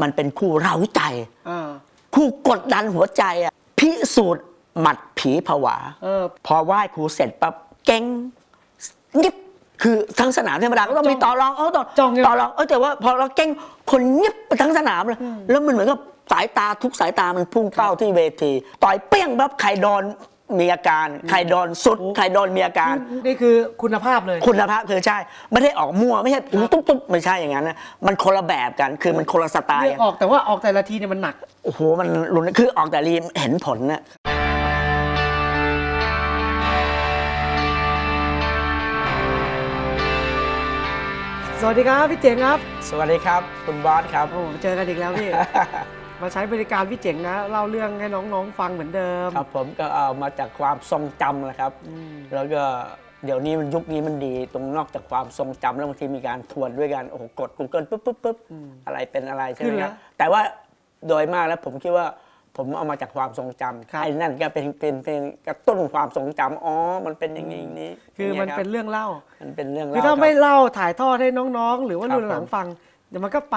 มันเป็นคู่เร้าใจอ่าคู่กดดันหัวใจอะพิสูจน์หมัดผีผวาเออพอไหว้ครูเสร็จปั๊บเก่งเงียบคือทั้งสนามธรรมดาก็ต้องมีต่อรองเออต่อจ้องเงียบต่อรองเออแต่ว่าพอเราเก่งคนเงียบไปทั้งสนามเลยแล้วมันเหมือนกับสายตาทุกสายตามันพุ่งเป้าที่เวที ต่อยเปี้ยงปั๊บใครโดน มีอาการ ใครโดนสุด ใครโดนมีอาการ นี่คือคุณภาพเลย คุณภาพคือใช่ ไม่ได้ออกมั่วไม่ใช่ตุ๊บตุ๊บไม่ใช่อย่างนั้นนะมันคนละแบบกันคือมันคนละสไตล์เลือกออกแต่ว่าออกแต่ละทีเนี่ยมันหนักโอ้โหมันรุนคือออกแต่รีมเห็นผลนะสวัสดีครับพี่เจ๋งครับ สวัสดีครับ คุณบอสครับโอ้เจอกันอีกแล้วพี่ มาใช้บริการพี่เจ๋งนะเล่าเรื่องให้น้องๆฟังเหมือนเดิม ครับผมก็เอามาจากความทรงจำแหละครับ แล้วก็เดี๋ยวนี้มันยุคนี้มันดี ตรงนอกจากความทรงจำแล้วบางทีมีการทวนด้วยกันโอ้โหกด Google ปุ๊บปุ๊บปุ๊บอะไรเป็นอะไรใช่ไหมขึ้นคแล้รับวแต่ว่าโดยมากแล้วผมคิดว่าผมเอามาจากความทรงจำครับ ไอ้นั่นก็เป็นเป็นเป็นกระตุ้นความทรงจำอ๋อมันเป็นอย่างนี้อย่างนี้คือมันย่างเป็นงี้ยรับเรื่องเล่า มันเป็นเรื่องคือเล่าถ้าครับไม่เล่าถ่ายทอดให้น้องๆ หรือว่าครับรุ่นหลังผม ฟังเดี๋ยวมันก็ไป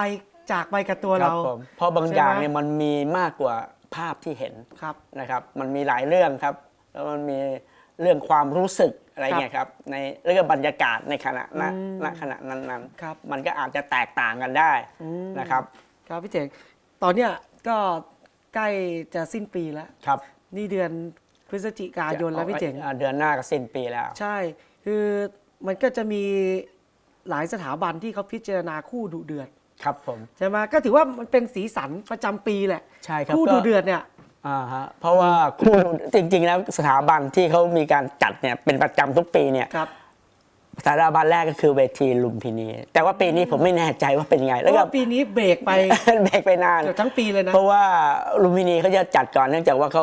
จากไปกับตัวครัเราบผมเพราะบางใช่ไหมอย่างเนี่ยมันมีมากกว่าภาพที่เห็นครับ นะครับ มันมีหลายเรื่องครับ แล้วมันมีเรื่องความรู้สึกอะไรเงี้ยครับในเรื่องบรรยากาศในขณะณณขณะนั้นครับ ๆมันก็อาจจะแตกต่างกันได้นะครับครับพี่เจ๋งตอนเนี้ยก็ใกล้จะสิ้นปีแล้ว ครับนี่เดือนพฤศจิกายนแล้วพี่เจ๋ง อ่าเดือนหน้าก็สิ้นปีแล้ว ใช่ คือมันก็จะมีหลายสถาบันที่เขาพิจารณาคู่ดุเดือด ครับผมใช่ไหมก็ถือว่ามันเป็นสีสันประจำปีแหละใช่ครับคู่ก็ดุเดือดเนี่ย อ่าฮะเพราะว่าคู่จริง ๆ แล้วสถาบันที่เขามีการจัดเนี่ยเป็นประจำทุกปีเนี่ยครับสถาบันแรกก็คือเวทีลุมพินี แต่ว่าปีนี้ผมไม่แน่ใจว่าเป็นยังไงเพแล้วราะก็ ว่า ปีนี้เบรกไปเบรกไปนาน เกือบทั้งปีเลยนะ เพราะว่าลุมพินีเขาจะจัดก่อนเนื่องจากว่าเขา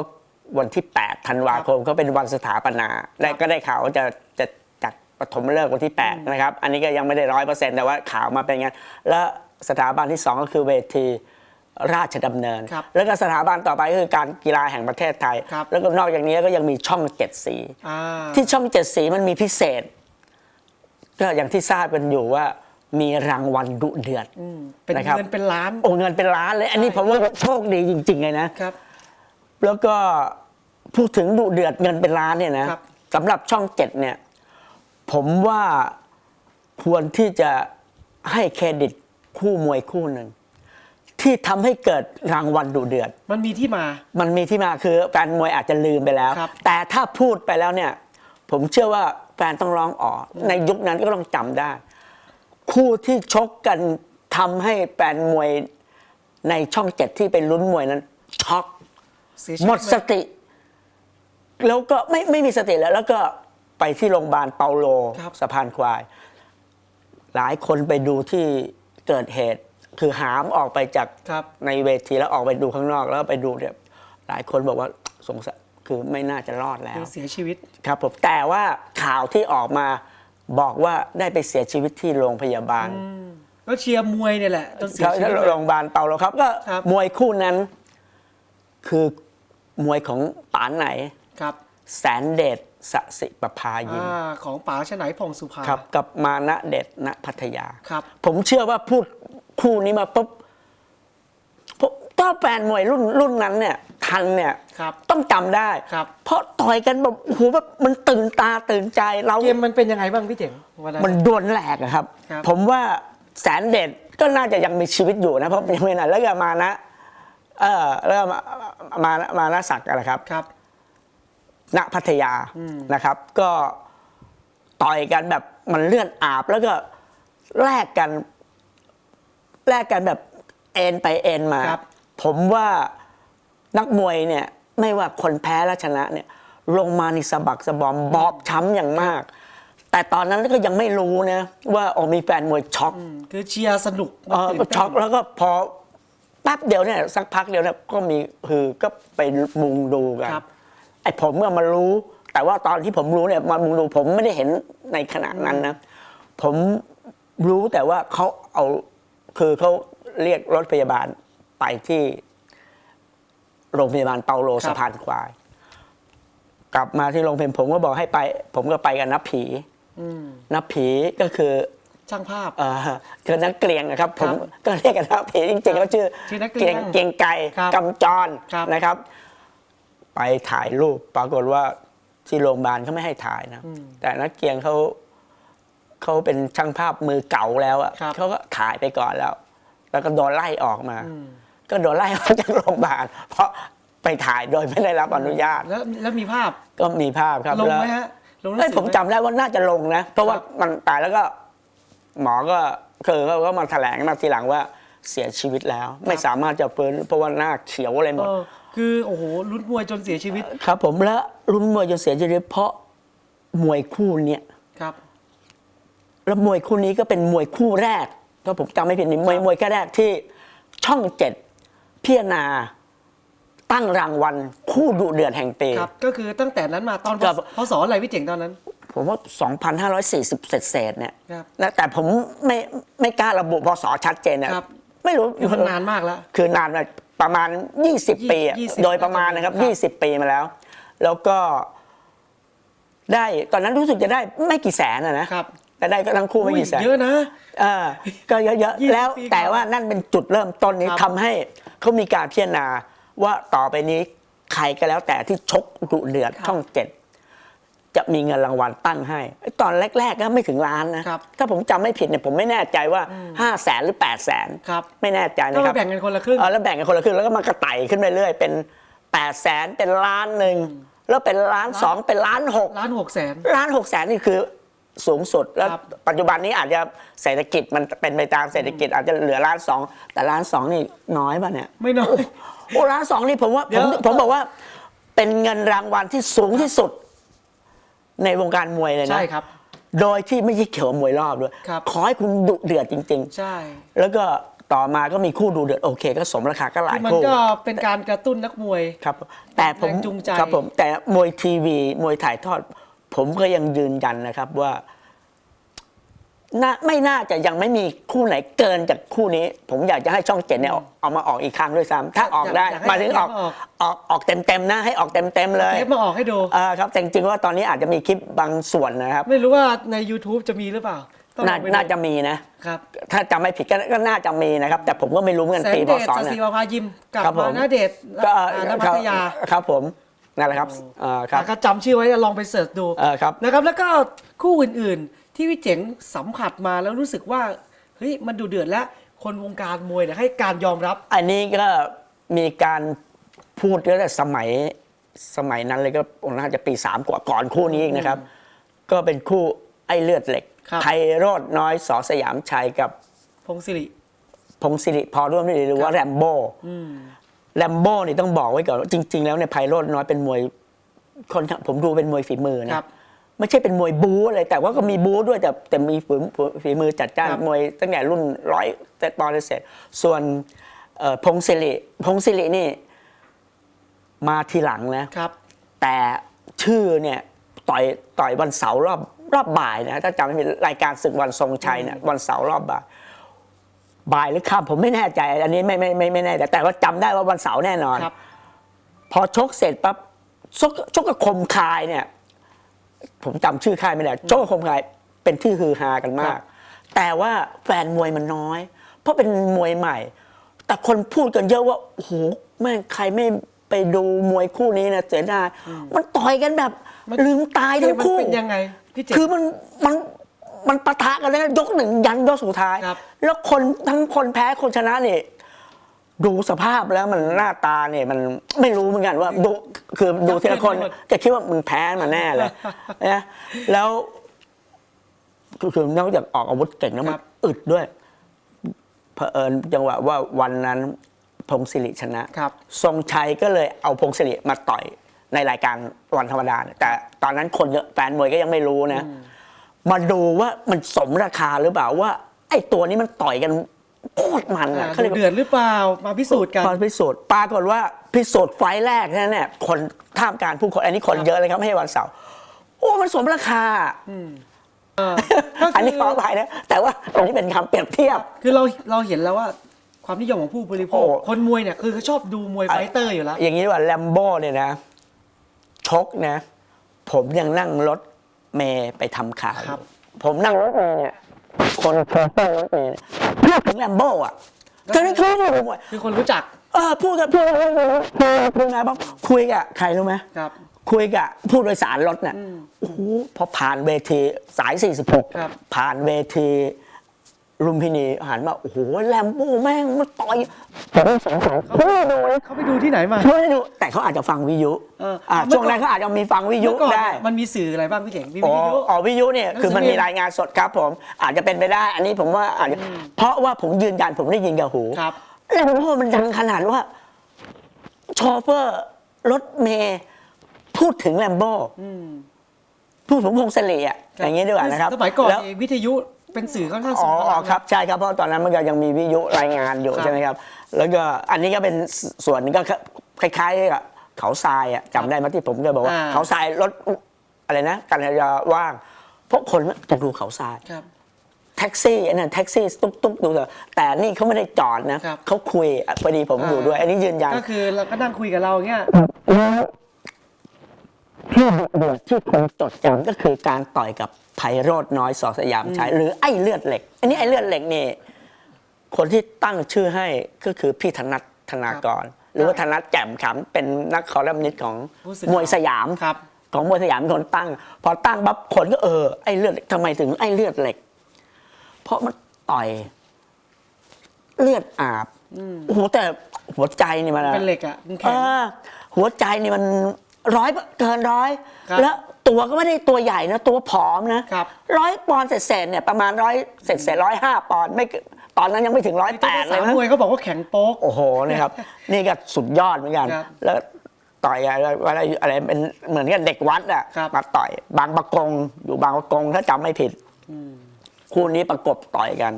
วันที่ 8 ธันวาคมเขาเป็นวันสถาปนาและก็ได้ข่าวว่าจะจะจัดปฐมฤกษ์วันที่ 8 นะครับ อันนี้ก็ยังไม่ได้ร้อยเปอร์เซ็นต์แต่ว่าข่าวมาเป็นงั้น แล้ว สถาบันที่ 2 ก็คือเวทีราชดำเนิน ครับแล้วก็สถาบันต่อไปก็คือการกีฬาแห่งประเทศไทย ครับ แล้วก็นอกจากนี้ก็ยังมีช่องเจ็ดสี อ่า ที่ช่องเจ็ดสีมันมีพิเศษ ก็อย่างที่ทราบกันอยู่ว่ามีรางวัลดุเดือดอืมเป็นนะครับเงินเป็นล้าน โอ้เงินเป็นล้านเลย อันนี้ผมว่าโชคดีจริง ๆ เลยนะ ครับ แล้วก็พูดถึงดุเดือดเงินเป็นล้านเนี่ยนะครับ สำหรับช่องเจ็ดเนี่ย ผมว่าควรที่จะให้เครดิต คู่มวยคู่หนึ่งที่ทำให้เกิดรางวัลดุเดือด มันมีที่มา มันมีที่มาคือแฟนมวยอาจจะลืมไปแล้วครับแต่ถ้าพูดไปแล้วเนี่ย ผมเชื่อว่าแฟนต้องร้องอ๋ออในยุคนั้นก็ต้องจำได้ คู่ที่ชกกันทำให้แฟนมวยในช่องเจ็ดที่เป็นลุ้นมวยนั้นช็อกเสียชีวิตหมดสติ แล้วก็ไม่ไม่มีสติแล้ว แล้วก็ไปที่โรงพยาบาลเปาโลครับสะพานควาย หลายคนไปดูที่ เกิดเหตุ คือหามออกไปจากครับในเวทีแล้วออกไปดูข้างนอกแล้วไปดูเนี่ยหลายคนบอกว่าสงสัยคือไม่น่าจะรอดแล้คืวอเสียชีวิตครับผมแต่ว่าข่าวที่ออกมาบอกว่าได้ไปเสียชีวิตที่โรงพยาบาลก็เชียร์มวยเนี่ยแหละจนเสียเขาชีวิตโรงพยาบาลเปาโลครับ ก็ครับมวยคู่นั้น คือมวยของป๋าไหนครับ แสนเดช สสิประภายิมอ่าของป๋าชไหนผ่องสุภาครับกับมานะเดชณพัทยา ครับ ผมเชื่อว่าพูดคู่นี้มาปุ๊บผมถ้าแฟนมวยรุ่นรุ่นนั้นเนี่ยทันเนี่ยครับ ต้องจำได้ ครับ เพราะต่อยกันแบบโอ้โหแบบมันตื่นตาตื่นใจเรา เกมมันเป็นยังไงบ้างพี่เจ๋งวันนั้น มันโดนแหลกอะครับ ครับ ผมว่าแสนเด็ดก็น่าจะยังมีชีวิตอยู่นะ เพราะยังไม่นานแล้วก็มานะ เออแล้วก็มามามานะศักดิ์อะไรครับ ครับ ณพัทยานะครับ ก็ต่อยกันแบบมันเลื่อนอาบแล้วก็แลกกัน แลกกันแบบเอ็นไปเอ็นมาครับผมว่านักมวยเนี่ย ไม่ว่าคนแพ้และชนะเนี่ย ลงมานี่สะบักสะบอมบอบช้ำอย่างมาก แต่ตอนนั้นก็ยังไม่รู้นะ ว่าโอ้มีแฟนมวยช็อกอืมคือเชียร์สนุกเออตื่นเต้นช็อกแล้วก็พอแป๊บเดียวเนี่ยสักพักเดียวเนี่ยก็มีคือก็ไปมุงดูกันครับ ไอ้ผมเมื่อมารู้ แต่ว่าตอนที่ผมรู้เนี่ยมามุงดูผมไม่ได้เห็นในขณะนั้นนะ ผมรู้แต่ว่าเขาเอาคือเขาเรียกรถพยาบาลไปที่โรงพยาบาลเปาโลครับสะพานควาย กลับมาที่โรงพยาบาลผมก็บอกให้ไป ผมก็ไปกับนับผีอืมนับผีก็คือช่างภาพ เออคือนักเกลียงนะครับ ผมครับก็เรียกกันว่าเพจจริงๆแล้วชื่อชื่อนักเกลียงเกลียงไก่ครับกำจรครับนะครับ ไปถ่ายรูปปรากฏว่าที่โรงพยาบาลเขาไม่ให้ถ่ายนะอืมแต่นักเกลียงเขาเขาเป็นช่างภาพมือเก่าแล้วอะครับเขาก็ถ่ายไปก่อนแล้ว แล้วก็โดนไล่ออกมาอืมก็โดนไล่ออกจากโรงพยาบาล เพราะไปถ่ายโดยไม่ได้รับอนุญาต แล้วแล้วมีภาพก็มีภาพครับลงแล้วไหมฮะลงหนังเอ้ยสือผมไหจำได้ว่าน่าจะลงนะ เพราะว่าครับมันตายแล้วก็ หมอก็คือเขาก็มาแถลงมาทีหลังว่าเสียชีวิตแล้ว ไม่สามารถจะฟื้นเพราะว่าหน้าเขียวอะไรหมดเออ คือโอ้โหลุ้นมวยจนเสียชีวิตครับ ผมแล้วรุ่นมวยจนเสียชีวิตเพราะมวยคู่เนี่ยครับ แล้วมวยคู่นี้ก็เป็นมวยคู่แรกถ้าผมจำไม่ผิดนี่มวยมวยแค่แรกที่ช่องเจ็ดพิจารณาตั้งรางวัลคู่ดุเดือดแห่งปี ครับ ก็คือตั้งแต่นั้นมาตอนครับ พศอะไรพี่เจ๋งตอนนั้น ผมว่า 2,540 เศษเศษๆเนี่ยครับนะแต่ผมไม่ไม่กล้าระบุพศชัดเจนนะครับ ไม่รู้อยู่มันนานมากแล้ว คือนานมาประมาณ 20 ปีอะ20โดยประมาณนะครับครับ 20 ปีมาแล้ว แล้วก็ ได้ตอนนั้นรู้สึกจะได้ไม่กี่แสนอะนะครับ แต่ได้ก็ทั้งคู่ไม่กี่แสน เยอะนะ เออก็เยอะ20ๆแล้วปีก่อนแต่ว่านั่นเป็นจุดเริ่มต้นนี้ครับ ทำให้เขามีการพิจารณาว่าต่อไปนี้ใครก็แล้วแต่ที่ชกดุเดือดช่องเจ็ด จะมีเงินรางวัลตั้งให้ ตอนแรก ๆ ก็ไม่ถึงล้านนะครับถ้าผมจำไม่ผิดเนี่ยผมไม่แน่ใจว่า5้าแสนหรือ8ปดแสนครับไม่แน่ใจก็นะคมารับแบ่งกันคนละครึ่งเออแล้วแบ่งกันคนละครึ่งแล้วก็มากระไต่ขึ้นไปเรื่อยเป็น8ปดแสนเป็นล้านหนึ่งแล้วเป็นล้านสองเป็นล้านหกล้านหกแสนล้านหกแสนนี่คือสูงสุดแล้วครับปัจจุบันนี้อาจจะเศรษฐกิจมันเป็นไปตามเศรษฐกิจอาจจะเหลือล้านสองแต่ล้านสองนี่น้อยป่ะเนี่ยไม่น้อยโอ้ล้านสองนี่ผมว่าเดี๋ผยวมผมบอกว่าเป็นเงินรางวัลที่สูงที่สุด ในวงการมวยเลยนะใช่ครับ โดยที่ไม่ใช่เขียวมวยรอบด้วยครับ ขอให้คุณดุเดือดจริงใช่ๆแล้วก็ต่อมาก็มีคู่ดูเดือดโอเค ก็สมราคาก็หลายมันคู่ก็เป็นการกระตุ้นนักมวย ครับแต่ผมแรงจูงใจ ครับผมแต่มวยทีวีมวยถ่ายทอด ผมก็ยังยืนยันนะครับว่า น่าไม่น่าจะยังไม่มีคู่ไหนเกินจากคู่นี้ ผมอยากจะให้ช่องเจ็ดเนี่ยเอาเอามาออกอีกครั้งด้วยซ้ำถ้าออกได้อยากให้หมายถึงออกให้ออกออกออกเต็มเต็มๆนะให้ออกเต็มเต็มๆเลยเทปมาออกให้ดูอ่าครับแต่จริงๆว่าตอนนี้อาจจะมีคลิปบางส่วนนะครับ ไม่รู้ว่าใน YouTube จะมีหรือเปล่าต้องลน่าองไปดูน่าจะมีนะครับถ้าจำไม่ผิดก็ก็น่าจะมีนะครับ แต่ผมก็ไม่รู้เหมือนกันแสนปีเดพชศสเนี่ศิยวพายิมกับครับผมมานาเดชก็อ่านพัทยาครับผมนั่นแหละครับอ่าครับอะก็จำชื่อไว้ลองไปเสิร์ชดูเออครับนะครับแล้วก็คู่อื่นๆ ที่พี่เจ๋งสัมผัสมาแล้วรู้สึกว่าเฮ้ยมันดูเดือดแล้วคนวงการมวยเนี่ยให้การยอมรับ อันนี้ก็มีการพูดตั้งแต่สมัยสมัยนั้นเลยก็น่าจะปีสามกว่าก่อนคู่นี้อีกนะครับ ก็เป็นคู่ไอ้เลือดเหล็กครับไทยโรดน้อยสอสยามชัยกับ พงศิริพงศิริพอร่วมได้หรือว่าแรมโบ้อืมแรมโบ้นี่ต้องบอกไว้ก่อนว่าจริง ๆ แล้วเนี่ยไพโรดน้อยเป็นมวยคนผมดูเป็นมวยฝีมือคนะรับ ไม่ใช่เป็นมวยบู๊อะไรแต่ว่าก็มีบู๊ด้วยแต่แต่มีฝีฝีมือจัดจ้านครับมวยตั้งแต่รุ่นร้อยแต่ปอนด์เสร็จ ส่วนเอ่อพงศิริพงศิรินี่ มาทีหลังนะครับ แต่ชื่อเนี่ยต่อยต่อยวันเสาร์รอบรอบบ่ายนะถ้าจำไม่ผิดรายการศึกวันทรงชัยเนี่ยวันเสาร์รอบบ่ายบ่ายหรือค่ำผมไม่แน่ใจ อันนี้ไม่ไม่ไม่ไม่แน่ใจแต่ว่าจำได้ว่าวันเสาร์แน่นอน ครับ พอชกเสร็จปั๊บชกชกกับคมคายเนี่ย ผมจำชื่อค่ายไม่ได้ชกกับคมคายเป็นที่ฮือฮากันมาครักบแต่ว่าแฟนมวยมันน้อย เพราะเป็นมวยใหม่ แต่คนพูดกันเยอะว่าโอ้โหแม่งใครไม่ไปดูมวยคู่นี้นะเสียดายมันต่อยกันแบบมันลืมตายทั้งมันคู่เป็นยังไงพี่เจ๋งคือมันมันมันปะทะกันเลยนะยกหนึ่งยันยกสุดท้ายครับแล้วคนทั้งคนแพ้คนชนะเนี่ย ดูสภาพแล้วมันหน้าตาเนี่ยมันไม่รู้เหมือนกันว่าดูคือดูทีละคนยับเยินไปหมดจะคิดว่ามึงแพ้มาแน่เลยนะแล้วคือคือนอกจากออกอาวุธเก่งแล้วมันครับอึดด้วยเผอิญจังหวะว่าวันนั้นพงศิริชนะครับทรงชัยก็เลยเอาพงศิริมาต่อยในรายการวันธรรมดาเนี่ยแต่ตอนนั้นคนเยอะแฟนมวยก็ยังไม่รู้นะ มาดูว่ามันสมราคาหรือเปล่าว่าไอ้ตัวนี้มันต่อยกัน โคตรมันอ่าอะเขาดูเรียกว่าเดือดหรือเปล่ามาพิสูจน์กันพอพิสูจน์ปรากฏว่าพิสูจน์ไฟล์แรกนั่นเนี่ยคนท่ามกลารผู้คนอันนี้คนครับเยอะเลยครับไม่ใช่วันเสาร์โอ้มันสมราคาเออก็อันนี้คืขออภัยนะแต่ว่าอันนี้เป็นคำเปรียบเทียบ คือเราเราเห็นแล้วว่าความนิยมของผู้บริโภคโอ้คนมวยเนี่ยคือเขาชอบดูมวยไฟเตอร์อยู่แล้ว อย่างนี้ว่าแลมโบ้เนี่ยนะ ชกนะ ผมยังนั่งรถเมย์ไปทำข่าวครับผมนั่งรถเมย์เนี่ยคนโชเฟอร์รถเมล์ พูดถึงแลมโบ้อะตอนนั้นเขาไม่รู้หมดคือคนรู้จัก เออพูดกับพูดพูดพูดไงบ้างคุยกับใครรู้ไหมครับ คุยกับผู้โดยสารรถเนี่ยโอ้โหพอผ่านเวทีสาย 46ครับผ่านเวที ลุมพินีหันมาโอ้โหแลมโบ้แม่งมันต่อยผมสงสารเขาไม่ดูเลยเขาไปดูที่ไหนมาเขาไม่ดูแต่เขาอาจจะฟังวิทยุเอออะเมื่อก่อน ช่วงนั้นเขาอาจจะมีฟังวิทยุเมื่อก่อนได้เนี่ยมันมีสื่ออะไรบ้างพี่เจ๋งมีอ๋วิอทยุ อ๋อวิทยุเนี่ยหนังสือคือมันมีพิมพ์รายงานสดครับ ผมอาจจะเป็นไปได้ อันนี้ผมว่าอาจจะเพราะว่าผมยืนยันผมได้ยินกับหูครับ แลมโบ้มันดังขนาดว่าโชเฟอร์รถเมย์พูดถึงแลมโบ้อืมพูดถึงพงศลีอะอย่างนี้ดีกว่านะครับ สมัยก่อนแล้วเองวิทยุ เป็นสื่อค่อนข้างอ๋สูองอ๋อครับนะใช่ครับ เพราะตอนนั้นมันก็ยังมีวิทยุรายงานอยู่ครับใช่ไหมครับ แล้วก็อันนี้ก็เป็นส่วนหนึงก็คล้ายๆกับเขาทรายอะจำได้ไหมที่ผมเคยบอกว่า อ่า เขาทรายรถอะไรนะกันยาว่างเพราะคนจะดูเขาทราย ครับ แท็กซี่อันนั้นแท็กซี่ตุ๊กตุ๊กดูเถอะแต่นี่เขาไม่ได้จอดนะครับ เขาคุยอะพอดีผมอยู่ด้วย อันนี้ยืนยัน ก็คือเราก็นั่งคุยกับเราอย่างเงี้ย แล้วที่ดุเดือดที่คนจดจำก็คือการต่อยกับ ไพโรดน้อยสอสยามชัยหรือไอ้เลือดเหล็ก อันนี้ไอ้เลือดเหล็กนี่คนที่ตั้งชื่อให้ก็คือพี่ธนัทธนากร หรือว่าธนัทแจ่มขำเป็นนักคอลัมนิสต์ของผู้สื่อมวยสยามครับของมวยสยามเป็นคนตั้ง พอตั้งปั๊บคนก็เออไอ้เลือดเหล็กทำไมถึงไอ้เลือดเหล็ก เพราะมันต่อย เลือดอาบโอ้โหแต่หัวใจนี่มันเป็นเหล็กอะมันเอแข็งอหัวใจนี่มันร้อยเกินร้อยครับแล้ว ตัวก็ไม่ได้ตัวใหญ่นะตัวผอมนะครับร้อยปอนด์เศษๆเนี่ยประมาณร้อยเศษเศษร้อยห้าปอนด์ไม่เกินตอนนั้นยังไม่ถึงร้อยแปดเลสายมนะมวยเขาบอกว่าแข็งโป๊กโอ้โหนี่ครับ นี่ก็สุดยอดเหมือนกันครับแล้วต่อยอะไรอะไรอะไรเป็นเหมือนกับเด็กวัดอะครับมาต่อยบางประกงอยู่บางประกงถ้าจำไม่ผิดคู่นี้ประกบต่อยกัน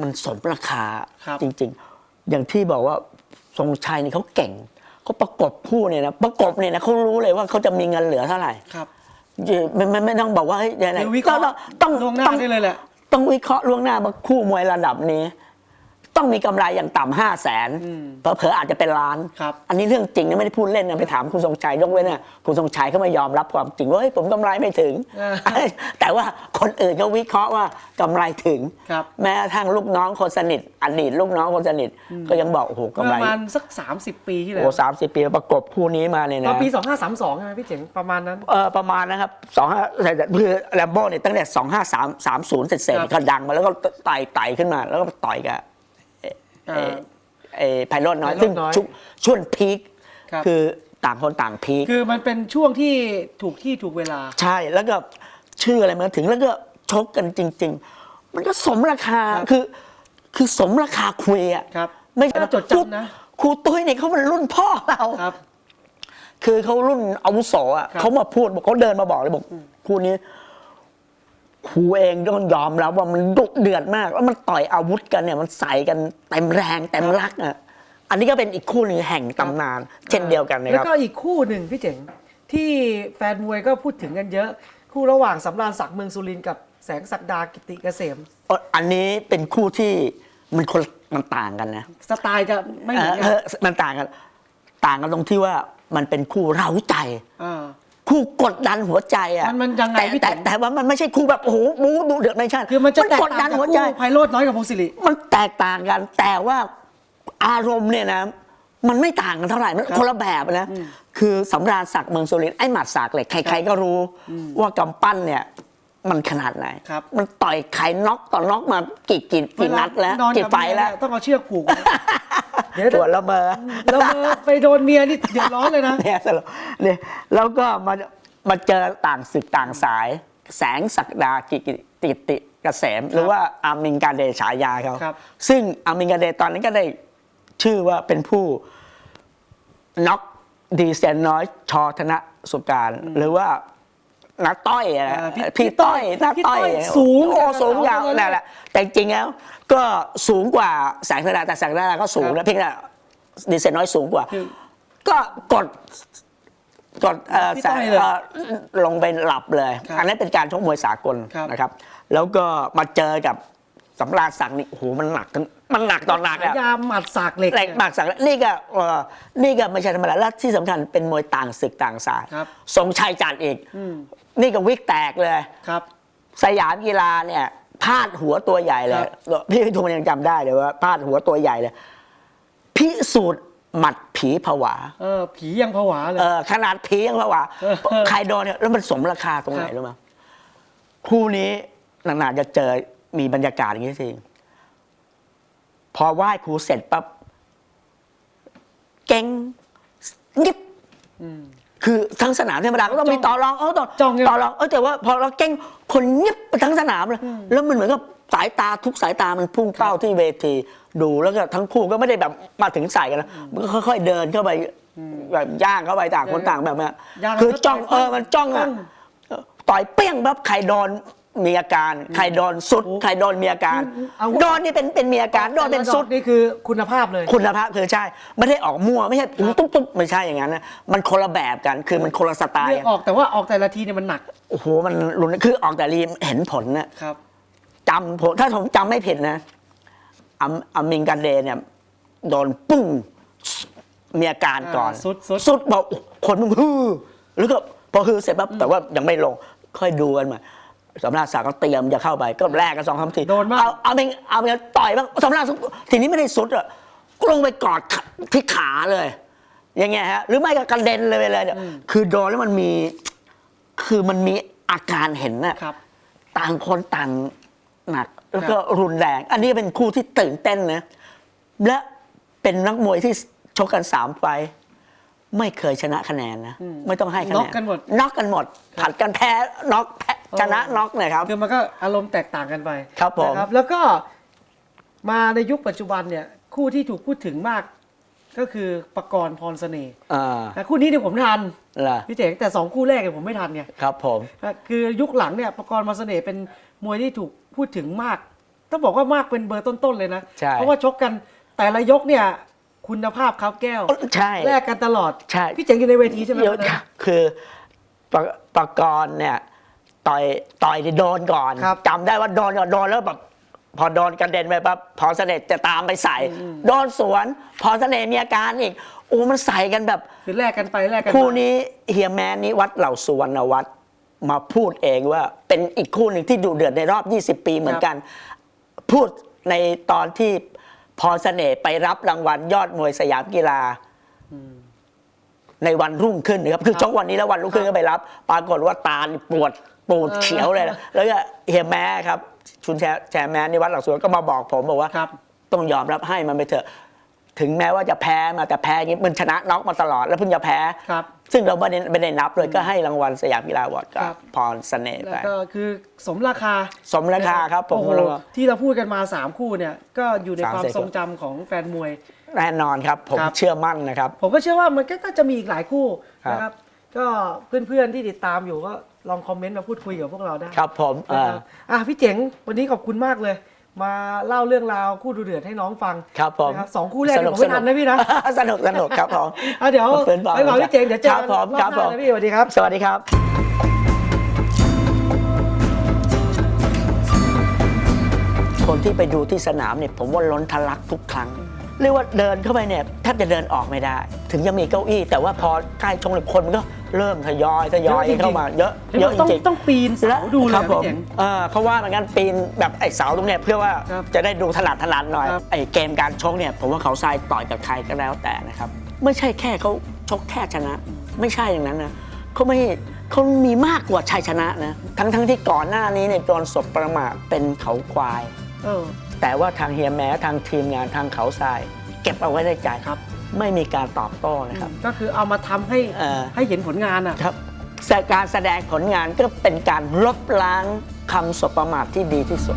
มันสมราคาครับจริง ๆ อย่างที่บอกว่าทรงชัยนี่เขาเก่ง เขาประกบคู่เนี่ยนะประกบเนี่ยนะเขารู้เลยว่าเขาจะมีเงินเหลือเท่าไหร่ครับไม่ไม่ไม่ต้องบอกว่าเฮ้ยยังไงเดี๋ยววิเคราะห์ต้องล่วงหน้าต้องได้เลยแหละต้องวิเคราะห์ล่วงหน้าว่าคู่มวยระดับนี้ ต้องมีกำไรอย่างต่ำห้าแสนอืมเผลอๆอาจจะเป็นล้านครับอันนี้เรื่องจริงนะไม่ได้พูดเล่นนะไปถามคุณทรงชัยยกเว้นนะคุณทรงชัยเขาไม่ยอมรับความจริงว่าเฮ้ยผมกำไรไม่ถึง แต่ว่าคนอื่นก็วิเคราะห์ว่ากำไรถึงครับแม้กระทั่งลูกน้องคนสนิทอดีตลูกน้องคนสนิทก็ยังบอกโอ้โหกำเมื่อไรประมาณสัก 30 ปีที่แล้วโอ้สามสิบปีประกบคู่นี้มาเนี่ยตอนะนปี 2532ใช่ไหมพี่เจ๋งประมาณนั้นเออประมาณนะครับสองห้าคือแลมโบ้เนี่ยตั้งแต่สองห้าสามสามศูนย์เสร็จครับๆก็ดังมาแล้วก็ไต่ไต่ขึ้นมาแล้วก็ต่อยกับอ่า ไอ้ไพโรดน้อยไพโรจน์ซึ่งน้อยชุช่วงพีคครับคือต่างคนต่างพีคคือมันเป็นช่วงที่ถูกที่ถูกเวลา ใช่แล้วก็ชื่ออะไรมาถึงแล้วก็ชกกันจริง ๆ มันก็สมราคาครับคือ คือสมราคาคุยอะครับไม่ใช่น่าจดจำนะครูครูตุ้ยเนี่ยเขาเป็นรุ่นพ่อเราครับ คือเขารุ่นอาวุโสอะครับเขามาพูดบอกเขาเดินมาบอกเลยบอกคู่นี้ ครูเองต้องยอมรับว่ามันดุเดือดมากแล้วมันต่อยอาวุธกันเนี่ยมันใส่กันเต็มแรงเต็มรักอะอันนี้ก็เป็นอีกคู่หนึ่งแห่งตำนาน เช่นเดียวกันนะแล้ครับวก็อีกคู่หนึ่งพี่เจ๋งที่แฟนมวยก็พูดถึงกันเยอะ คู่ระหว่างสำราญศักดิ์เมืองสุรินทร์กับแสงศักดากิติเกษมเอ่ออันนี้เป็นคู่ที่มันคนมันต่างกันนะ สไตล์จะไม่เหมือนกัเอนอมันต่างกัน ต่างกันตรงที่ว่ามันเป็นคู่เร้าใจอ่า คู่กดดันหัวใจอะมันมันยังไงแต่พี่แต่เจ๋งแต่ว่ามันไม่ใช่คู่แบบโอ้โหบู๊ดุเดือดไม่ใช่คือมันจะแตกกดต่าดังนกับหัวใจคู่ไพโรจน์น้อยกับพงศิริ มันแตกต่างกัน แต่ว่าอารมณ์เนี่ยนะ มันไม่ต่างกันเท่าไหร่มันคนละแบบนะ คือสำราญศักดิ์เมืองสุรินทร์ไอ้หมัดสากเหล็กใครๆก็รู้ว่ากำปั้นเนี่ย มันขนาดไหน ครับ มันต่อยใครน็อกต่อน็อกมากี่กี่กี่นัดแล้วนอนกี่กับไฟเมียแล้วเนี่ยต้องเอาเชือกผูกไว้ เดี๋ยวปวดละเมอแล้วมือไปโดนเมียนี่เดือดร้อนเลยนะเนี่ยสรุปเนี่ยแล้วก็มามาเจอต่างศึกต่างสาย แสงศักดากิติติติเกษมหรือว่าอามินกาเดฉายาเขาครับซึ่งอามินกาเดตอนนั้นก็ได้ชื่อว่าเป็นผู้น็อกดีเซนน้อยชอธนสุการหรือว่า นักต้อยอะอ่าพี่พี่ต้อยนักพี่ต้อยต้อยสูงโอ้สูงแต่ยาวเขานั่นแหละแต่จริงๆแล้ว ก็สูงกว่าแสงศักดาแต่แสงศักดาก็สูงครันะบเพียงแต่ดีเซนน้อยสูงกว่า คือ ก็กดกดเอ่อพี่แสต้อยเลยเอ่อลงไปหลับเลย ครับอันนั้นเป็นการชกมวยสากลครับ นะครับ แล้วก็มาเจอกับสำราญศักดิ์นี่โอ้โหมันหนักทั้งมันหนักตอนหนักอะ ยาหมัดสากเหล็ก แหลกหนักสักดิ์นี่ก็เอ่อนี่ก็ไม่ใช่ธรรมดาและที่สำคัญเป็นมวยต่างศึกต่างสายครับ ทรงชัยจัดอีกอืม นี่ก็วิกแตกเลย ครับ สยามกีฬาเนี่ยพาดหัวตัวใหญ่เลยครับพี่ทุกคนยังจำได้เลยว่าพาดหัวตัวใหญ่เลยพิสูจน์หมัดผีผวา เออ ผียังผวาเลยเออขนาดผียังผวาเออใครโดนเนี่ยแล้วมันสมราคาตรงไหนครับรู้ไหมคู่นี้นานๆจะเจอมีบรรยากาศอย่างนี้จริงพอไหว้ครูเสร็จปั๊บเก่งนิบอืม คือทั้งสนามธรรมดาก็ต้องมีต่อรองเออต่อจ้องเนี่ย ต่อรองเออแต่ว่าพอเราเก่งคนเงียบไปทั้งสนามเลยแล้วมันเหมือนกับสายตาทุกสายตามันพุ่งเป้าที่เวทีดูแล้วก็ทั้งคู่ก็ไม่ได้แบบมาถึงใส่กันนะมันก็ค่อย ๆ เดินเข้าไปแบบย่างเข้าไปต่างคนต่างแบบเนี้ยย่างคือแล้วก็จ้องต่อย เออมันจ้องอะปั้งเออต่อยเปี้ยงปั๊บใครโดน มีอาการ ใครโดนสุด ใครโดนมีอาการเอาโดนนี่เป็นเป็นมีอาการ โดนเป็นสุด นี่คือคุณภาพเลย คุณภาพคือใช่ ไม่ได้ออกมั่ว ไม่ใช่ตุ๊บตุ๊บไม่ใช่อย่างนั้นนะ มันคนละแบบกัน คือมันคนละสไตล์เลือกออกแต่ว่าออกแต่ละทีเนี่ยมันหนัก โอ้โห มันรุนคือออกแต่รีมเห็นผลนะครับจำผมถ้าผมจำไม่ผิดนะอัมอามิงกันเดเนี่ยโดนปุ้งมีอาการก่อนอ่าสุดสุดสุดบอกคนมึงฮือแล้วก็พอฮือเสร็จปั๊บแต่ว่ายังไม่ลงค่อยดูกันมา สำราญศักดิ์ก็เตรียมจะเข้าไปก็แลกกันสองคำทีโดนบ้าง เอาเอาเองเอาเองต่อยบ้างสำราญศักดิ์ทีนี้ไม่ได้สุดอะก็ลงไปกอดขาที่ขาเลย อย่างเงี้ยฮะหรือไม่ก็กระเด็นเลยไปเลยเนี่ยคือโดนแล้วมันมี คือมันมีอาการเห็นน่ะ ครับ ต่างคนต่างหนัก แล้วก็รุนแรง อันนี้เป็นคู่ที่ตื่นเต้นนะ และเป็นนักมวยที่ชกกันสามไฟต์ไม่เคยชนะคะแนนนะ ไม่ต้องให้คะแนนน็อกกันหมด น็อกกันหมด ผัดกันแพ้ น็อกแพ้ ชนะน็อกเนี่ยครับ คือมันก็อารมณ์แตกต่างกันไปครับผม นะครับ แล้วก็มาในยุคปัจจุบันเนี่ย คู่ที่ถูกพูดถึงมาก ก็คือประกรณ์พรเสน่ห์อ่าแต่คู่นี้เนี่ยผมทันล่ะพี่เจ๋งแต่สองคู่แรกเนี่ยผมไม่ทันไงครับผมคือยุคหลังเนี่ยประกรณ์พรเสน่ห์เป็นมวยที่ถูกพูดถึงมาก ต้องบอกว่ามากเป็นเบอร์ต้นๆเลยนะใช่ เพราะว่าชกกันแต่ละยกเนี่ยคุณภาพครับแก้วใช่ แลกกันตลอดใช่ พี่เจ๋งอยู่ในเวทีใช่ไหมเยอะวันนั้น คือปะปากรณ์เนี่ย ต่อยต่อยที่โดนก่อนครับจำได้ว่าโดนก่อนโดนแล้วแบบพอโดนกระเด็นไปปั๊บพอเสน่ห์จะตามไปใส่ โดนสวนพอเสน่ห์มีอาการอีกโอ้มันใส่กันแบบ คือแลกกันไปแลกกันมาคู่นี้เฮียแมนนี้วัดเหล่าสุวรรณวัฒน์มาพูดเองว่าเป็นอีกคู่หนึ่งที่ดูเดือดในรอบ 20 ปีเหมือนกัน พูดในตอนที่พอเสน่ห์ไปรับรางวัลยอดมวยสยามกีฬาในวันรุ่งขึ้นนะครับคือครับชกวันนี้แล้ววันรุ่งขึ้นก็ไปรับ ปรากฏว่าตานี่ปวด ปูดเออเขียวเลยนะแล้วก็เฮียแม้ครับชุนแชร์แชร์แม้นี่วัดหลักสวนก็มาบอกผมบอกว่าครับ ต้องยอมรับให้มันไปเถอะ ถึงแม้ว่าจะแพ้มาแต่แพ้อย่างนี้มันชนะน็อกมาตลอดแล้วเพิ่งจะแพ้ครับ ซึ่งเราไม่ได้ไม่ได้นับเลยก็ให้รางวัลสยามกีฬาอวอร์ดกัครับบพรเสน่ห์แล้วไปก็คือสมราคาสมราคาครับผมโอ้โหแล้วก็ ที่เราพูดกันมา 3 คู่เนี่ย ก็อยู่ในสามความเซต ทรงจำของแฟนมวย แน่นอนครับ ผมครับ เชื่อมั่นนะครับ ผมก็เชื่อว่ามันก็น่าจะมีอีกหลายคู่ครับ นะครับ ก็เพื่อนๆที่ติดตามอยู่ก็ลองคอมเมนต์มาพูดคุยกับพวกเราได้ครับผมนะอ่า ครับอะพี่เจ๋งวันนี้ขอบคุณมากเลย มาเล่าเรื่องราวคู่ดูเดือดให้น้องฟังครับผมนะครับสองคู่แรกเนี่ยผมไม่ทันนะพี่นะ สนุกสนุกครับผมอะเดี๋ยวเป็นบ่อยไปบอกพี่เจ๋งเดี๋ยวเจอครักับนผมรอบครับหน้าผมนะพี่สวัสดีครับ สวัสดีครับคนที่ไปดูที่สนามเนี่ยผมว่าล้นทะลักทุกครั้ง เรียกว่าเดินเข้าไปเนี่ยแทบจะเดินออกไม่ได้ ถึงจะมีเก้าอี้ แต่ว่าพอใกล้ชงเลยคนมันก็เริ่มทยอยทยอยเยอะจริงๆ เข้ามาเยอะเยอะจต้องริงๆต้องปีนเสาดูเลยครับอะผพี่มเจ๋ง เออเขาว่าเหมือนกันปีนแบบไอ้เสาตรงเนี้ยเพื่อว่าครับจะได้ดูถนัดถนัดหน่อยครับ ไอ้เกมการชกเนี่ยผมว่าเขาทรายต่อยกับใครก็แล้วแต่นะครับไม่ใช่แค่เขาชกแค่ชนะ ไม่ใช่อย่างนั้นนะเขาไม่เขามีมากกว่าชัยชนะนะทั้งทั้งที่ก่อนหน้านี้เนี่ยโดนศพประมาทเป็นเขาควาย เออ แต่ว่าทางเฮียแม้ทางทีมงานทางเขาทราย เก็บเอาไว้ในใจครับ ไม่มีการตอบโต้นะครับ ก็คือเอามาทำให้เออให้เห็นผลงานอะ ครับแต่การแสดงผลงานก็เป็นการลบล้างคำสบประมาทที่ดีที่สุด